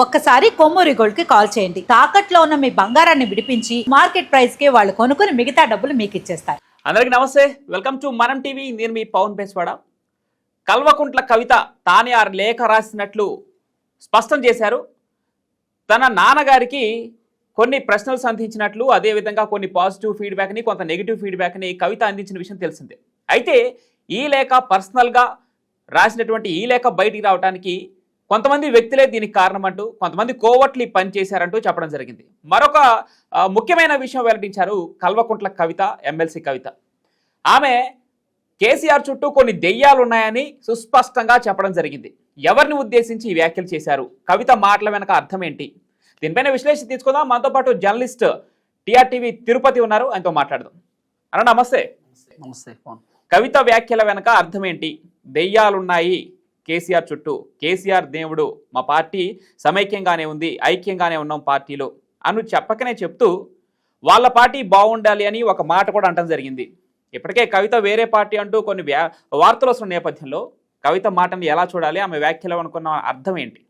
ఒక్కసారి కొమ్మూరి గోల్డ్కి కాల్ చేయండి. తాకట్లో ఉన్న మీ బంగారాన్ని విడిపించి మార్కెట్ ప్రైస్కి వాళ్ళు కొనుక్కుని మిగతా డబ్బులు మీకు ఇచ్చేస్తారు. అందరికీ నమస్తే. Welcome to Manam TV. నేను మీ పవన్ పేస్వాడ కల్వకుంట్ల కవిత తానే ఆ లేఖ రాసినట్లు స్పష్టం చేశారు. తన నాన్నగారికి కొన్ని ప్రశ్నలు సంధించినట్లు అదేవిధంగా కొన్ని పాజిటివ్ ఫీడ్బ్యాక్ని కొంత నెగిటివ్ ఫీడ్బ్యాక్ని కవిత అందించిన విషయం తెలిసిందే. అయితే ఈ లేఖ పర్సనల్గా రాసినటువంటి ఈ లేఖ బయటికి రావడానికి కొంతమంది వ్యక్తులే దీనికి కారణం అంటూ కొంతమంది కోవట్లి పనిచేశారంటూ చెప్పడం జరిగింది. మరొక ముఖ్యమైన విషయం వెల్లడించారు కల్వకుంట్ల కవిత ఎమ్మెల్సీ కవిత. ఆమె కేసీఆర్ చుట్టూ కొన్ని దెయ్యాలు ఉన్నాయని సుస్పష్టంగా చెప్పడం జరిగింది. ఎవరిని ఉద్దేశించి ఈ వ్యాఖ్యలు చేశారు? కవిత మాటల వెనక అర్థం ఏంటి? దీనిపైన విశ్లేషణ తీసుకుందాం. మనతో పాటు జర్నలిస్ట్ టీఆర్టీవీ తిరుపతి ఉన్నారు. ఆయనతో మాట్లాడదాం. అన్న నమస్తే. నమస్తే కవిత వ్యాఖ్యల వెనక అర్థం ఏంటి? దెయ్యాలున్నాయి. కేసీఆర్ చుట్టూ. కేసీఆర్ దేవుడు మా పార్టీ సమైక్యంగానే ఉంది ఐక్యంగానే ఉన్నాం పార్టీలో అను చెప్పకనే చెప్తూ వాళ్ళ పార్టీ బాగుండాలి అని ఒక మాట కూడా అంటం జరిగింది. ఇప్పటికే కవిత వేరే పార్టీ అంటూ కొన్ని వ్యా వార్తలు వస్తున్న నేపథ్యంలో కవిత మాటని ఎలా చూడాలి ఆమె వ్యాఖ్యలు అనుకున్న అర్థం ఏంటి?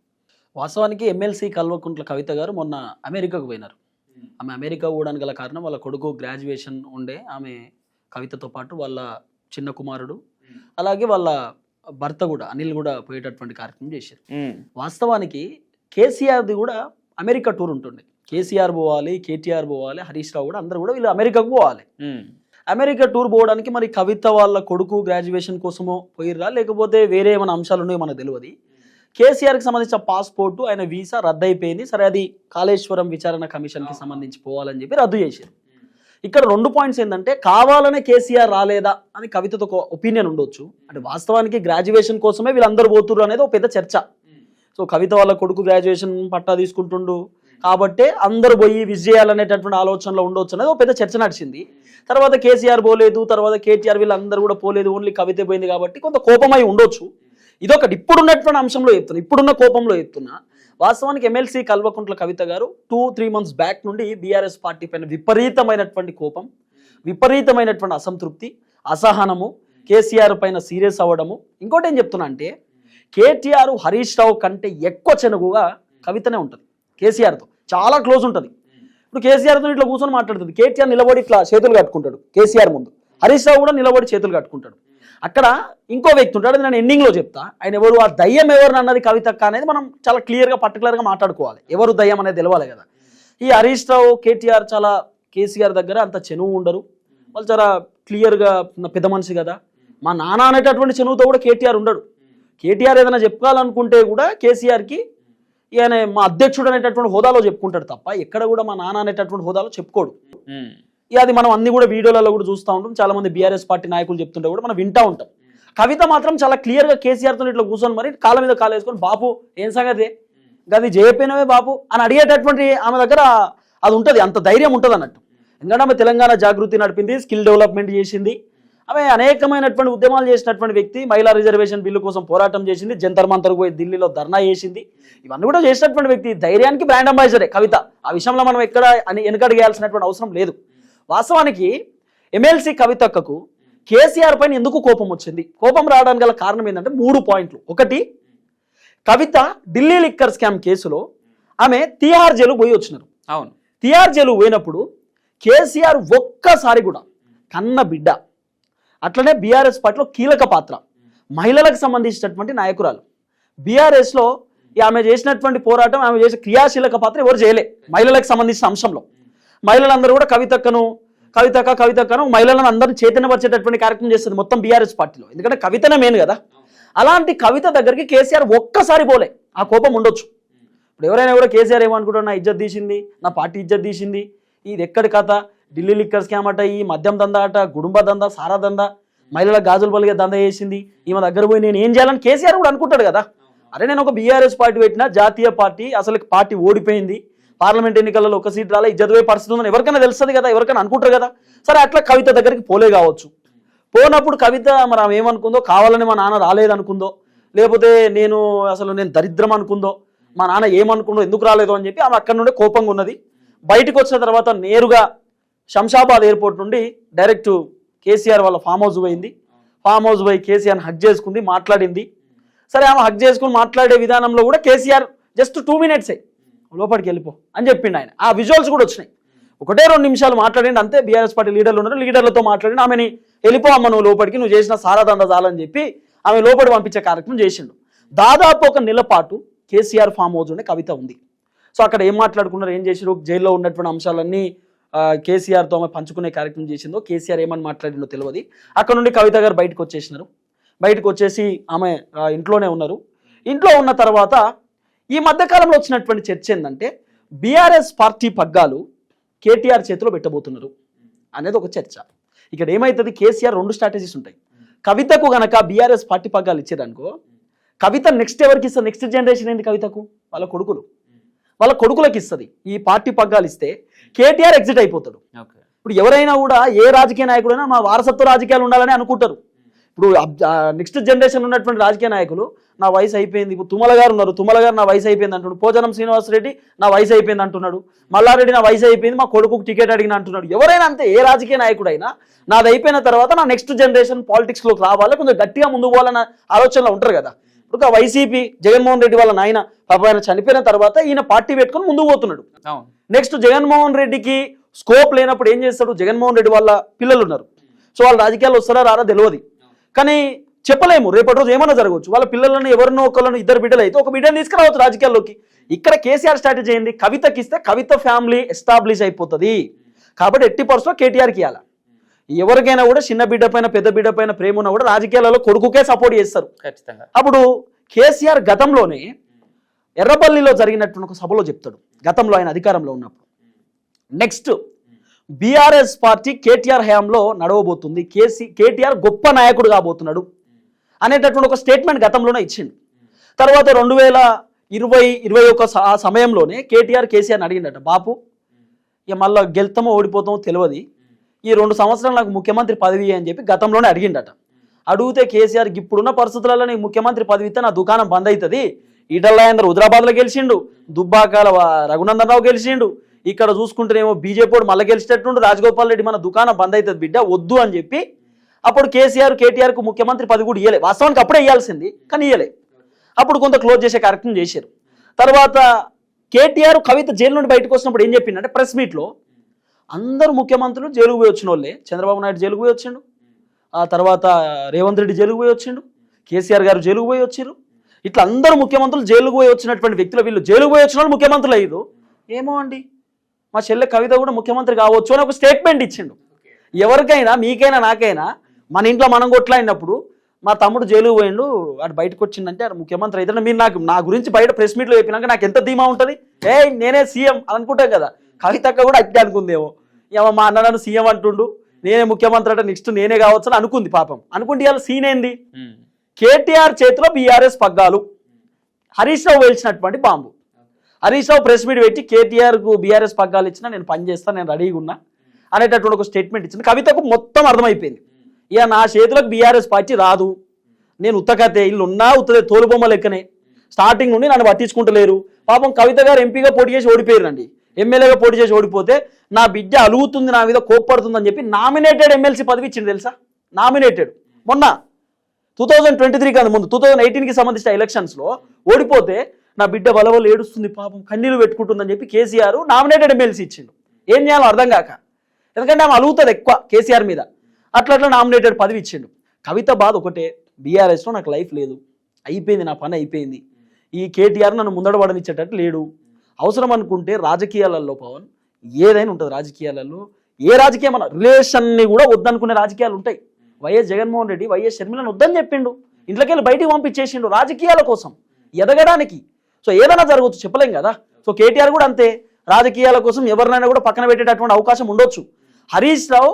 వాస్తవానికి ఎమ్మెల్సీ కల్వకుంట్ల కవిత గారు మొన్న అమెరికాకు పోయినారు. ఆమె అమెరికా పోవడానికి గల కారణం వాళ్ళ కొడుకు గ్రాడ్యుయేషన్ ఉండే ఆమె కవితతో పాటు వాళ్ళ చిన్న కుమారుడు అలాగే వాళ్ళ భర్త కూడా అనిల్ కూడా పోయేటటువంటి కార్యక్రమం చేశారు. వాస్తవానికి కేసీఆర్ది కూడా అమెరికా టూర్ ఉంటుండే. కేసీఆర్ పోవాలి కేటీఆర్ పోవాలి హరీష్ రావు కూడా అందరూ కూడా వీళ్ళు అమెరికాకు పోవాలి. అమెరికా టూర్ పోవడానికి మరి కవిత వాళ్ళ కొడుకు గ్రాడ్యుయేషన్ కోసమో పోయిర్రా? లేకపోతే వేరే ఏమైనా అంశాలు ఉన్నాయో మనకు తెలియదు కేసీఆర్కి సంబంధించిన పాస్పోర్టు ఆయన వీసా రద్దు అయిపోయింది సరే అది కాళేశ్వరం విచారణ కమిషన్కి సంబంధించి పోవాలని చెప్పి రద్దు చేశారు. ఇక్కడ రెండు పాయింట్స్ ఏంటంటే కావాలనే కేసీఆర్ రాలేదా అని కవితతో ఒక ఒపీనియన్ ఉండొచ్చు. అంటే వాస్తవానికి గ్రాడ్యుయేషన్ కోసమే వీళ్ళందరూ పోతుర్రు అనేది ఒక పెద్ద చర్చ. సో కవిత వాళ్ళ కొడుకు గ్రాడ్యుయేషన్ పట్టా తీసుకుంటుండు. కాబట్టే అందరూ పోయి విజయాలనేటటువంటి ఆలోచనలో ఉండొచ్చు అనేది ఒక పెద్ద చర్చ నడిచింది. తర్వాత కేసీఆర్ పోలేదు తర్వాత కేటీఆర్ వీళ్ళందరూ కూడా పోలేదు ఓన్లీ కవిత పోయింది కాబట్టి కొంత కోపమై ఉండొచ్చు. ఇదొకటి. ఇప్పుడున్నటువంటి అంశంలో చెప్తున్నా. ఇప్పుడున్న కోపంలో చెప్తున్నా. వాస్తవానికి MLC Kalvakuntla Kavitha garu two three months back నుండి బీఆర్ఎస్ పార్టీ పైన విపరీతమైనటువంటి కోపం విపరీతమైనటువంటి అసంతృప్తి అసహనము కేసీఆర్ పైన సీరియస్ అవ్వడము. ఇంకోటి ఏం చెప్తున్నా అంటే కేటీఆర్ హరీష్ రావు కంటే ఎక్కువ చెనుగుగా కవితనే ఉంటుంది కేసీఆర్తో. చాలా క్లోజ్ ఉంటుంది. ఇప్పుడు కేసీఆర్తో ఇట్లా కూర్చొని మాట్లాడుతుంది. కేటీఆర్ నిలబడి ఇట్లా చేతులు కట్టుకుంటాడు కేసీఆర్ ముందు. హరీష్ రావు కూడా నిలబడి చేతులు కట్టుకుంటాడు. అక్కడ ఇంకో వ్యక్తి ఉంటాడు నేను ఎండింగ్లో చెప్తా. ఆయన ఎవరు? ఆ దయ్యం ఎవరు అన్నది కవితక్క అనేది మనం చాలా క్లియర్గా పర్టికులర్గా మాట్లాడుకోవాలి. ఎవరు దయ్యం అనేది తెలవాలి కదా. ఈ హరీష్ రావు కేటీఆర్ చాలా కేసీఆర్ దగ్గర అంత చెనువు ఉండరు. వాళ్ళు చాలా క్లియర్గా పెద్ద మనిషి కదా. మా నాన్న అనేటటువంటి చెనువుతో కూడా కేటీఆర్ ఉండడు. కేటీఆర్ ఏదైనా చెప్పాలనుకుంటే కూడా కేసీఆర్కి ఈయన మా అధ్యక్షుడు అనేటటువంటి హోదాలో చెప్పుకుంటాడు తప్ప ఎక్కడ కూడా మా నాన్న అనేటటువంటి హోదాలో చెప్పుకోడు. అది మనం అన్ని కూడా వీడియోలలో కూడా చూస్తూ ఉంటాం. చాలా మంది బీఆర్ఎస్ పార్టీ నాయకులు చెప్తుంటే కూడా మనం వింటా ఉంటాం. కవిత మాత్రం చాలా క్లియర్గా కేసీఆర్తో ఇట్లా కూర్చొని మరి కాళ్ళ మీద కాలు వేసుకొని బాపు ఏం సంగతి? గది చేయపోయినవే బాపు? అని అడిగేటటువంటి ఆమె దగ్గర అది ఉంటుంది అంత ధైర్యం ఉంటుంది అన్నట్టు. ఎందుకంటే ఆమె తెలంగాణ జాగృతి నడిపింది స్కిల్ డెవలప్మెంట్ చేసింది. ఆమె అనేకమైనటువంటి ఉద్యమాలు చేసినటువంటి వ్యక్తి మహిళా రిజర్వేషన్ బిల్లు కోసం పోరాటం చేసింది జంతర్ మంతర్ పోయి ఢిల్లీలో ధర్నా చేసింది. ఇవన్నీ కూడా చేసినటువంటి వ్యక్తి ధైర్యానికి బ్రాండ్ అంబాసిడరే కవిత. ఆ విషయంలో మనం ఎక్కడ అని వెనకడిగేయాల్సినటువంటి అవసరం లేదు. వాస్తవానికి ఎమ్మెల్సీ కవితక్కకు కేసీఆర్ పైన ఎందుకు కోపం వచ్చింది? కోపం రావడానికి గల కారణం ఏంటంటే మూడు పాయింట్లు. ఒకటి కవిత ఢిల్లీ లిక్కర్ స్కామ్ కేసులో ఆమె తిహార్ జైలు పోయి వచ్చినారు. అవును. తిహార్ జైలు పోయినప్పుడు కేసీఆర్ ఒక్కసారి కూడా కన్న బిడ్డ అట్లనే బీఆర్ఎస్ పార్టీలో కీలక పాత్ర మహిళలకు సంబంధించినటువంటి నాయకురాలు. బీఆర్ఎస్లో ఆమె చేసినటువంటి పోరాటం ఆమె చేసే క్రియాశీలక పాత్ర ఎవరు చేయలే మహిళలకు సంబంధించిన అంశంలో. మహిళలందరూ కూడా కవితక్కను కవితక్క కవితక్కను మహిళలను అందరూ చైతన్యపరిచేటటువంటి కార్యక్రమం చేస్తుంది మొత్తం బీఆర్ఎస్ పార్టీలో. ఎందుకంటే కవితనే మెయిన్ కదా. అలాంటి కవిత దగ్గరికి కేసీఆర్ ఒక్కసారి పోలే. ఆ కోపం ఉండొచ్చు. ఇప్పుడు ఎవరైనా కూడా కేసీఆర్ ఏమనుకుంటారు? నా ఇజ్జత్ తీసింది నా పార్టీ ఇజ్జత్ తీసింది ఇది ఎక్కడి కథ? ఢిల్లీ లిక్కర్ స్కామ్ అట ఈ మద్యం దందా అట గుడుంబ దందా సారా దందా మహిళల గాజులు పలిగే దందా చేసింది ఈమె దగ్గర పోయి నేను ఏం చేయాలని కేసీఆర్ కూడా అనుకుంటాడు కదా. అరే నేను ఒక బీఆర్ఎస్ పార్టీ పెట్టిన జాతీయ పార్టీ అసలు పార్టీ ఓడిపోయింది. పార్లమెంట్ ఎన్నికలలో ఒక సీట్ రాలే ఇజ్జత్ పరిస్థితి ఉందని ఎవరికైనా తెలుస్తుంది కదా ఎవరికైనా అనుకుంటారు కదా. సరే అట్లా కవిత దగ్గరికి పోలే కావచ్చు. పోనప్పుడు కవిత మరి ఆమె ఏమనుకుందో కావాలని మా నాన్న రాలేదనుకుందో లేకపోతే నేను అసలు నేను దరిద్రం అనుకుందో మా నాన్న ఏమనుకుందో ఎందుకు రాలేదు అని చెప్పి ఆమె అక్కడ నుండి కోపంగా ఉన్నది. బయటకు వచ్చిన తర్వాత నేరుగా శంషాబాద్ ఎయిర్పోర్ట్ నుండి డైరెక్ట్ కేసీఆర్ వాళ్ళ ఫామ్ హౌస్ పోయింది. ఫామ్ హౌస్ పోయి కేసీఆర్ని హక్ చేసుకుంది మాట్లాడింది. సరే ఆమె హక్ చేసుకుని మాట్లాడే విధానంలో కూడా కేసీఆర్ జస్ట్ టూ మినిట్సే. లోపలికి వెళ్ళిపో అని చెప్పిండు ఆయన. ఆ విజువల్స్ కూడా వచ్చినాయి. ఒకటే రెండు నిమిషాలు మాట్లాడండి అంతే. బీఆర్ఎస్ పార్టీ లీడర్లు ఉన్నారు లీడర్లతో మాట్లాడి ఆమెని వెళ్ళిపో అమ్మ నువ్వు లోపలికి నువ్వు చేసిన సారాదండ చాలని చెప్పి ఆమె లోపలి పంపించే కార్యక్రమం చేసిండు. దాదాపు ఒక నెల పాటు కేసీఆర్ ఫామ్ హౌస్ ఉండే కవిత ఉంది. సో అక్కడ ఏం మాట్లాడుకున్నారు ఏం చేసిరు జైల్లో ఉన్నటువంటి అంశాలన్నీ కేసీఆర్తో ఆమె పంచుకునే కార్యక్రమం చేసిందో కేసీఆర్ ఏమని మాట్లాడిందో తెలియదు అక్కడ నుండి కవిత గారు బయటకు వచ్చేసినారు. బయటకు వచ్చేసి ఆమె ఇంట్లోనే ఉన్నారు. ఇంట్లో ఉన్న తర్వాత ఈ మధ్యకాలంలో వచ్చినటువంటి చర్చ ఏంటంటే బీఆర్ఎస్ పార్టీ పగ్గాలు కేటీఆర్ చేతిలో పెట్టబోతున్నారు అనేది ఒక చర్చ. ఇక్కడ ఏమవుతుంది కేసీఆర్ రెండు స్ట్రాటజీస్ ఉంటాయి. కవితకు గనక బీఆర్ఎస్ పార్టీ పగ్గాలు ఇచ్చారనుకో కవిత నెక్స్ట్ ఎవరికి ఇస్తుంది? నెక్స్ట్ జనరేషన్ ఏంది కవితకు? వాళ్ళ కొడుకులు. వాళ్ళ కొడుకులకు ఇస్తుంది. ఈ పార్టీ పగ్గాలు ఇస్తే కేటీఆర్ ఎగ్జిట్ అయిపోతాడు. ఇప్పుడు ఎవరైనా కూడా ఏ రాజకీయ నాయకుడైనా మా వారసత్వ రాజకీయాలు ఉండాలని అనుకుంటారు. ఇప్పుడు నెక్స్ట్ జనరేషన్ ఉన్నటువంటి రాజకీయ నాయకులు నా వయసు అయిపోయింది ఇప్పుడు తుమ్మల గారు ఉన్నారు తుమ్మల గారు నా వయసు అయిపోయింది అంటున్నాడు. పోజనం శ్రీనివాస్ రెడ్డి నా వయసు అయిపోయింది అంటున్నాడు. మల్లారెడ్డి నా వయసు అయిపోయింది మా కొడుకుకు టికెట్ అడిగిన అంటున్నాడు. ఎవరైనా అంతే ఏ రాజకీయ నాయకుడైనా నాది అయిపోయిన తర్వాత నా నెక్స్ట్ జనరేషన్ పాలిటిక్స్లోకి రావాలి కొంచెం గట్టిగా ముందుకు పోవాలన్న ఆలోచనలో ఉంటారు కదా. ఇప్పుడు ఆ వైసీపీ జగన్మోహన్ రెడ్డి వాళ్ళ నాయన పాప ఆయన చనిపోయిన తర్వాత ఈయన పార్టీ పెట్టుకొని ముందుకు పోతున్నాడు. నెక్స్ట్ జగన్మోహన్ రెడ్డికి స్కోప్ లేనప్పుడు ఏం చేస్తాడు? జగన్మోహన్ రెడ్డి వాళ్ళ పిల్లలు ఉన్నారు. సో వాళ్ళ రాజకీయాలు వస్తారా రారా తెలియదు కానీ చెప్పలేము. రేపటి రోజు ఏమైనా జరగవచ్చు. వాళ్ళ పిల్లలను ఎవరినో ఒకళ్ళను ఇద్దరు బిడ్డలు అయితే ఒక బిడ్డను తీసుకురావచ్చు రాజకీయాల్లోకి. ఇక్కడ కేసీఆర్ స్ట్రాటజీ ఏంది? కవితకి ఇస్తే కవిత ఫ్యామిలీ ఎస్టాబ్లిష్ అయిపోతుంది. కాబట్టి ఎట్టి పర్సులో కేటీఆర్కి ఇవ్వాలి ఎవరికైనా కూడా చిన్న బిడ్డ పైన పెద్ద బిడ్డ పైన ప్రేమ ఉన్నా కూడా రాజకీయాలలో కొడుకుకే సపోర్ట్ చేస్తారు. ఖచ్చితంగా. అప్పుడు కేసీఆర్ గతంలోనే ఎర్రపల్లిలో జరిగినటువంటి ఒక సభలో చెప్తాడు. గతంలో ఆయన అధికారంలో ఉన్నప్పుడు. నెక్స్ట్ బీఆర్ఎస్ పార్టీ కేటీఆర్ హయాంలో నడవబోతుంది. కేసీ కేటీఆర్ గొప్ప నాయకుడు కాబోతున్నాడు అనేటటువంటి ఒక స్టేట్మెంట్ గతంలోనే ఇచ్చిండు. తర్వాత రెండు వేల ఇరవై ఇరవై ఒక స- ఆ సమయంలోనే కేటీఆర్ కేసీఆర్ని అడిగిండట బాపు ఇక మళ్ళీ గెలుతామో ఓడిపోతామో తెలియదు ఈ రెండు సంవత్సరాలు నాకు ముఖ్యమంత్రి పదవి అని చెప్పి గతంలోనే అడిగిండట. అడిగితే కేసీఆర్ ఇప్పుడున్న పరిస్థితులలో నీకు ముఖ్యమంత్రి పదవి ఇస్తే నా దుకాణం బంద్ అవుతుంది ఈటల్లాయందరు హుదరాబాద్లో గెలిచిండు. దుబ్బాకాల వ- రఘునందన్ రావు గెలిచిండు. ఇక్కడ చూసుకుంటేనేమో బీజేపీ వాడు మళ్ళీ గెలిచేటట్టుండు. రాజగోపాల్ రెడ్డి మన దుకాణం బంద్ అవుతుంది బిడ్డ వద్దు అని చెప్పి అప్పుడు కేసీఆర్ కేటీఆర్కు ముఖ్యమంత్రి పది కూడా ఇయ్యలే. వాస్తవానికి అప్పుడే ఇవ్వాల్సింది కానీ ఇయ్యలే. అప్పుడు కొంత క్లోజ్ చేసే కార్యక్రమం చేశారు. తర్వాత కేటీఆర్ కవిత జైలు నుండి బయటకు వచ్చినప్పుడు ఏం చెప్పిందంటే ప్రెస్ మీట్లో అందరూ ముఖ్యమంత్రులు జైలుకు పోయి వచ్చిన వాళ్ళే. చంద్రబాబు నాయుడు జైలుకు పోయి వచ్చిండు. ఆ తర్వాత రేవంత్ రెడ్డి జైలుకు పోయి వచ్చిండు. కేసీఆర్ గారు జైలుకు పోయి వచ్చారు ఇట్లా అందరూ ముఖ్యమంత్రులు జైలుకు పోయి వచ్చినటువంటి వ్యక్తులు వీళ్ళు జైలుకు పోయి వచ్చిన వాళ్ళు ముఖ్యమంత్రులు అయ్యారు ఏమో అండి? మా చెల్లె కవిత కూడా ముఖ్యమంత్రి కావచ్చు అని ఒక స్టేట్మెంట్ ఇచ్చిండు. ఎవరికైనా మీకైనా నాకైనా మన ఇంట్లో మనం కొట్లాడినప్పుడు మా తమ్ముడు జైలుకు పోయిండు వాడు బయటకు వచ్చిందంటే ఆడు ముఖ్యమంత్రి అయితే మీరు నాకు నా గురించి బయట ప్రెస్ మీట్లో చెప్పినాక నాకు ఎంత ధీమా ఉంటుంది? ఏ నేనే సీఎం అనుకుంటాం కదా. కవితక్క కూడా అట్టే అనుకుందేమో. ఏమో మా అన్న నన్ను సీఎం అంటుండు. నేనే ముఖ్యమంత్రి అంటే నెక్స్ట్ నేనే కావచ్చు అని అనుకుంది పాపం. అనుకుంటే ఇవాళ సీన్ ఏంది. కేటీఆర్ చేతిలో బీఆర్ఎస్ పగ్గాలు. Harish Rao వేల్చినటువంటి bomb. Harish Rao press meet పెట్టి కేటీఆర్కు బీఆర్ఎస్ పగ్గాలు ఇచ్చినా నేను పనిచేస్తాను నేను రెడీగా ఉన్నా అనేటటువంటి ఒక స్టేట్మెంట్ ఇచ్చింది కవితకు మొత్తం అర్థమైపోయింది. ఇక నా చేతులకు బీఆర్ఎస్ పార్టీ రాదు. నేను ఉత్తకతే ఇల్లు ఉన్నా ఉత్తదే తోలుబొమ్మ లెక్కనే. స్టార్టింగ్ నుండి నన్ను పట్టించుకుంటలేరు. పాపం కవిత గారు ఎంపీగా పోటీ చేసి ఓడిపోయారండి. ఎమ్మెల్యేగా పోటీ చేసి ఓడిపోతే నా బిడ్డ అలుగుతుంది నా మీద కోప్పడుతుందని చెప్పి నామినేటెడ్ ఎమ్మెల్సీ పదవి ఇచ్చింది తెలుసా? నామినేటెడ్. మొన్న టూ థౌజండ్ ట్వంటీ త్రీ కాదు ముందు టూ థౌజండ్ ఎయిటీన్కి సంబంధించిన ఎలక్షన్స్లో ఓడిపోతే నా బిడ్డ బలవలు ఏడుస్తుంది పాపం కన్నీళ్ళు పెట్టుకుంటుందని చెప్పి కేసీఆర్ నామినేటెడ్ ఎమ్మెల్సీ ఇచ్చిండు. ఏం చేయాలో అర్థం కాక. ఎందుకంటే ఆమె అలుగుతుంది ఎక్కువ కేసీఆర్ మీద. అట్లా అట్లా నామినేటెడ్ పదవి ఇచ్చిండు. కవిత బాధ ఒకటే బీఆర్ఎస్లో నాకు లైఫ్ లేదు. అయిపోయింది నా పని అయిపోయింది. ఈ కేటీఆర్ నన్ను ముందడబడనిచ్చేటట్టు లేడు. అవసరం అనుకుంటే రాజకీయాలలో పవన్ ఏదైనా ఉంటుంది రాజకీయాలలో. ఏ రాజకీయం అన్న రిలేషన్ని కూడా వద్దనుకునే రాజకీయాలు ఉంటాయి. వైఎస్ జగన్మోహన్ రెడ్డి వైఎస్ షర్మిలను వద్దని చెప్పిండు. ఇంట్లోకి వెళ్ళి బయటికి పంపించేసిండు రాజకీయాల కోసం. ఎదగడానికి సో ఏదైనా జరగవచ్చు చెప్పలేం కదా. సో కేటీఆర్ కూడా అంతే. రాజకీయాల కోసం ఎవరినైనా కూడా పక్కన పెట్టేటటువంటి అవకాశం ఉండొచ్చు. హరీష్ రావు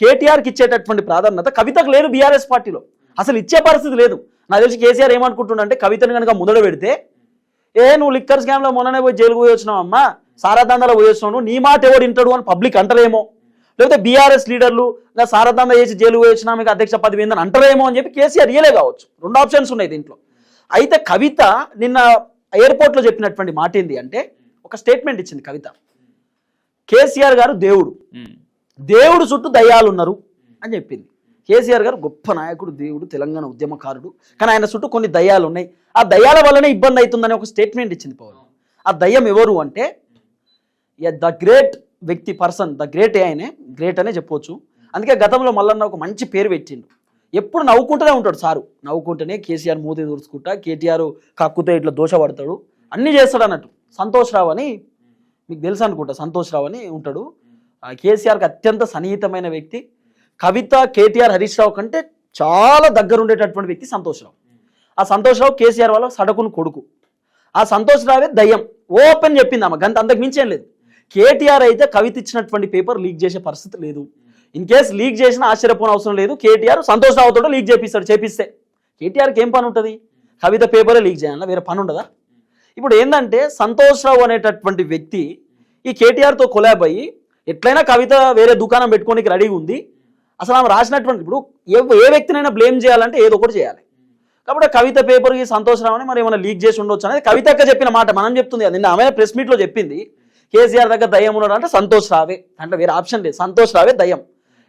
కేటీఆర్కి ఇచ్చేటటువంటి ప్రాధాన్యత కవితకు లేదు బీఆర్ఎస్ పార్టీలో. అసలు ఇచ్చే పరిస్థితి లేదు. నాకు తెలిసి కేసీఆర్ ఏమనుకుంటుండంటే కవితను కనుక ముదడ పెడితే ఏ నువ్వు లిక్కర్ స్కామ్లో మొన్ననే పోయి జైలుకు పోయి వచ్చినావు అమ్మా సారదాందాలో పోయి వచ్చినావు నీ మాట ఎవడు వింటాడు అని పబ్లిక్ అంటలేమో. లేకపోతే బీఆర్ఎస్ లీడర్లు ఇంకా సారదాందా చేసి జైలు పోయొచ్చినా మీకు అధ్యక్ష పదవి ఏందని అంటారేమో అని చెప్పి కేసీఆర్ ఇయలే కావచ్చు. రెండు ఆప్షన్స్ ఉన్నాయి దీంట్లో. అయితే కవిత నిన్న ఎయిర్పోర్ట్లో చెప్పినటువంటి మాట ఏంది అంటే ఒక స్టేట్మెంట్ ఇచ్చింది కవిత. కేసీఆర్ గారు దేవుడు. దేవుడు చుట్టూ దయ్యాలు ఉన్నారు అని చెప్పింది. కేసీఆర్ గారు గొప్ప నాయకుడు దేవుడు తెలంగాణ ఉద్యమకారుడు. కానీ ఆయన చుట్టూ కొన్ని దయ్యాలు ఉన్నాయి ఆ దయ్యాల వల్లనే ఇబ్బంది అవుతుందని ఒక స్టేట్మెంట్ ఇచ్చింది పవన్ ఆ దయ్యం ఎవరు అంటే ద గ్రేట్ వ్యక్తి పర్సన్ ద గ్రేట్ ఏ ఆయనే గ్రేట్ అనే చెప్పొచ్చు. అందుకే గతంలో మల్లన్న ఒక మంచి పేరు పెట్టిండు. ఎప్పుడు నవ్వుకుంటూనే ఉంటాడు సారు. నవ్వుకుంటేనే కేసీఆర్ మూతి దూర్చుకుంటా కేటీఆర్ కక్కుతో ఇట్లా దోష పడతాడు. అన్నీ చేస్తాడు అన్నట్టు. సంతోష్ రావు అని మీకు తెలుసు అనుకుంటా సంతోష్ రావు అని ఉంటాడు. ఆ కేసీఆర్కి అత్యంత సన్నిహితమైన వ్యక్తి. కవిత కేటీఆర్ హరీష్ రావు కంటే చాలా దగ్గర ఉండేటటువంటి వ్యక్తి సంతోష్ రావు. ఆ సంతోష్ రావు కేసీఆర్ వాళ్ళ సడకుని కొడుకు. ఆ సంతోష్ రావే దయ్యం. ఓపెన్ చెప్పింది ఆమె. గంత అంతకు మించేం లేదు. కేటీఆర్ అయితే కవిత ఇచ్చినటువంటి పేపర్ లీక్ చేసే పరిస్థితి లేదు. ఇన్ కేస్ లీక్ చేసిన ఆశ్చర్యపోని అవసరం లేదు. కేటీఆర్ సంతోష్ రావుతో లీక్ చేపిస్తాడు చేపిస్తే. కేటీఆర్కి ఏం పని ఉంటుంది? కవిత పేపరే లీక్ చేయాలా వేరే పని ఉండదా? ఇప్పుడు ఏంటంటే సంతోష్ రావు అనేటటువంటి వ్యక్తి ఈ కేటీఆర్తో కొలాబ్ అయ్యి ఎట్లయినా కవిత వేరే దుకాణం పెట్టుకోనికి రెడీగా ఉంది. అసలు ఆమె రాసినటువంటి ఇప్పుడు ఏ వ్యక్తినైనా బ్లేమ్ చేయాలంటే ఏదో ఒకటి చేయాలి. కాబట్టి కవిత పేపర్కి సంతోష్ రావు అని మరి ఏమైనా లీక్ చేసి ఉండొచ్చు అనేది కవిత అక్క చెప్పిన మాట. మనం చెప్తుంది అది నిన్న ఆమె ప్రెస్ మీట్లో చెప్పింది. కేసీఆర్ దగ్గర దయ్యం ఉన్నాడు అంటే సంతోష్ రావే. అంటే వేరే ఆప్షన్ లేదు. సంతోష్ రావే దయ్యం.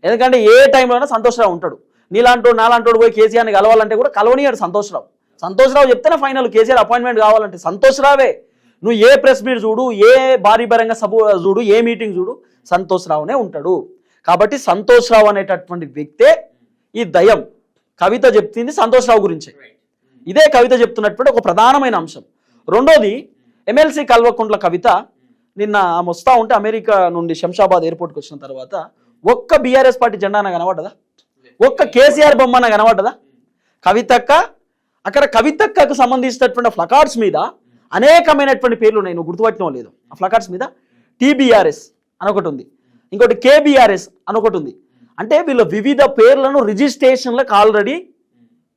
ఎందుకంటే ఏ టైంలోనే సంతోష్ రావు ఉంటాడు. నీలాంటోడు నాలాంటోడు పోయి కేసీఆర్ని కలవాలంటే కూడా కలవనియాడు సంతోష్ సంతోషరావు. సంతోష్ రావు చెప్తేనే ఫైనల్ కేసీఆర్ అపాయింట్మెంట్ కావాలంటే సంతోష్ రావే నువ్వు ఏ ప్రెస్ మీట్ చూడు ఏ భారీ బహిరంగ సభ చూడు ఏ మీటింగ్ చూడు సంతోషరావునే ఉంటాడు. కాబట్టి సంతోష్ రావు అనేటటువంటి వ్యక్తే ఈ దయం కవిత చెప్తుంది సంతోష్ రావు గురించే. ఇదే కవిత చెప్తున్నటువంటి ఒక ప్రధానమైన అంశం. రెండోది ఎమ్మెల్సీ కల్వకుంట్ల కవిత నిన్న ఆమె వస్తా ఉంటే అమెరికా నుండి శంషాబాద్ ఎయిర్పోర్ట్కి వచ్చిన తర్వాత ఒక్క బీఆర్ఎస్ పార్టీ జెండాన కనబడ్డదా? ఒక్క కేసీఆర్ బొమ్మన కనబడ్డదా? కవితక్క అక్కడ కవితక్కకు సంబంధించినటువంటి ఫ్లకార్డ్స్ మీద అనేకమైనటువంటి పేర్లు ఉన్నాయి. నువ్వు గుర్తుపట్టినో లేదు. ఆ ఫ్లకార్డ్స్ మీద టీబీఆర్ఎస్ అని ఒకటి ఉంది. ఇంకోటి కేబీఆర్ఎస్ అని ఒకటి ఉంది. అంటే వీళ్ళు వివిధ పేర్లను రిజిస్ట్రేషన్లకు ఆల్రెడీ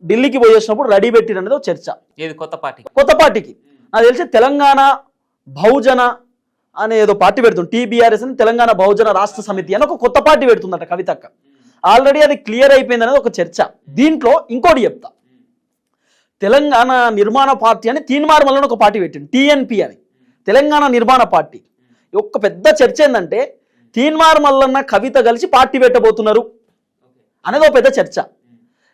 ఢిల్లీకి పోయేసినప్పుడు రెడీ పెట్టిన అనేది ఒక చర్చ. ఏది? కొత్త పార్టీ. కొత్త పార్టీకి. నాకు తెలిసి తెలంగాణ బహుజన అనే ఏదో పార్టీ పెడుతుంది. టీబీఆర్ఎస్ అని తెలంగాణ బహుజన రాష్ట్ర సమితి అని ఒక కొత్త పార్టీ పెడుతుందట కవితక్క. ఆల్రెడీ అది క్లియర్ అయిపోయింది అనేది ఒక చర్చ. దీంట్లో ఇంకోటి చెప్తా. తెలంగాణ నిర్మాణ పార్టీ అని తీన్మార్ మల్లన ఒక పార్టీ పెట్టింది. టీఎన్పి అని. తెలంగాణ నిర్మాణ పార్టీ. ఒక పెద్ద చర్చ ఏంటంటే తీన్మార్ మల్లన్న కవిత కలిసి పార్టీ పెట్టబోతున్నారు. అనేది ఒక పెద్ద చర్చ.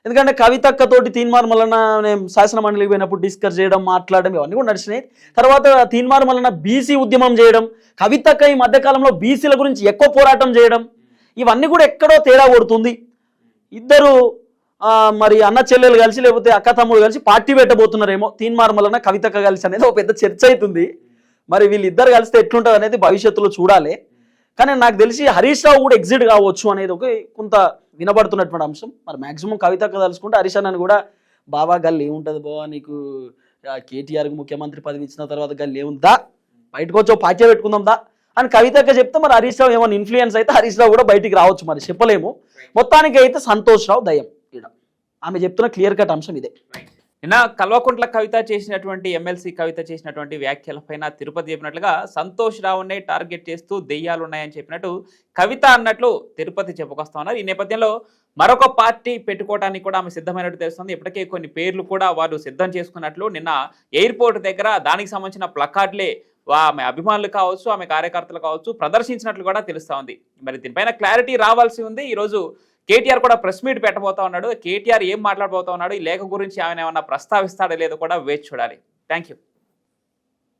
ఎందుకంటే కవితక్కతోటి తీన్మార్ మల్లన నేను శాసన మండలికి పోయినప్పుడు డిస్కస్ చేయడం మాట్లాడడం ఇవన్నీ కూడా నడిచినాయి. తర్వాత తీన్మార్ మల్లన బీసీ ఉద్యమం చేయడం కవితక్క ఈ మధ్యకాలంలో బీసీల గురించి ఎక్కువ పోరాటం చేయడం ఇవన్నీ కూడా ఎక్కడో తేడా కొడుతుంది. ఇద్దరు మరి అన్న చెల్లెలు కలిసి లేకపోతే అక్క తమ్ముడు కలిసి పార్టీ పెట్టబోతున్నారేమో తీన్మార్ మల్లన కవితక్క కలిసి అనేది ఒక పెద్ద చర్చ అవుతుంది. మరి వీళ్ళిద్దరు కలిస్తే ఎట్లుంటుంది అనేది భవిష్యత్తులో చూడాలి. కానీ నాకు తెలిసి హరీష్ రావు కూడా ఎగ్జిట్ కావచ్చు అనేది ఒక కొంత వినబడుతున్నటువంటి అంశం. మరి మాక్సిమం కవితక్క తలుచుకుంటే హరీష్ అన్నని కూడా బావా గల్లు ఏముంటుంది బావా నీకు? కేటీఆర్కి ముఖ్యమంత్రి పదవి ఇచ్చిన తర్వాత గల్లు ఏముందా? బయటకు వచ్చి పార్టీ పెట్టుకుందాం దా అని కవితక్క చెప్తే మరి హరీష్ రావు ఏమైనా ఇన్ఫ్లుయెన్స్ అయితే హరీష్ రావు కూడా బయటికి రావచ్చు మరి. చెప్పలేము. మొత్తానికి అయితే సంతోష్ రావు దయం ఈడ. ఆమె చెప్తున్న క్లియర్ కట్ అంశం ఇదే. నిన్న కల్వకుంట్ల కవిత చేసినటువంటి ఎమ్మెల్సీ కవిత చేసినటువంటి వ్యాఖ్యలపైన తిరుపతి చెప్పినట్లుగా సంతోష్ రావునే టార్గెట్ చేస్తూ దెయ్యాలు ఉన్నాయని చెప్పినట్టు కవిత అన్నట్లు తిరుపతి చెప్పుకొస్తా ఉన్నారు. ఈ నేపథ్యంలో మరొక పార్టీ పెట్టుకోవడానికి కూడా ఆమె సిద్ధమైనట్టు తెలుస్తుంది. ఇప్పటికే కొన్ని పేర్లు కూడా వారు సిద్ధం చేసుకున్నట్లు నిన్న ఎయిర్పోర్ట్ దగ్గర దానికి సంబంధించిన ప్లకార్డ్లే ఆమె అభిమానులు కావచ్చు ఆమె కార్యకర్తలు కావచ్చు ప్రదర్శించినట్లు కూడా తెలుస్తూ ఉంది. మరి దీనిపైన క్లారిటీ రావాల్సి ఉంది. ఈరోజు కేటీఆర్ కూడా ప్రెస్ మీట్ పెట్టబోతా ఉన్నాడు. కేటీఆర్ ఏం మాట్లాడబోతా ఉన్నాడు? ఈ లేఖ గురించి ఆయన ఏమన్నా ప్రస్తావిస్తాడో లేదో కూడా వేచి చూడాలి. Thank you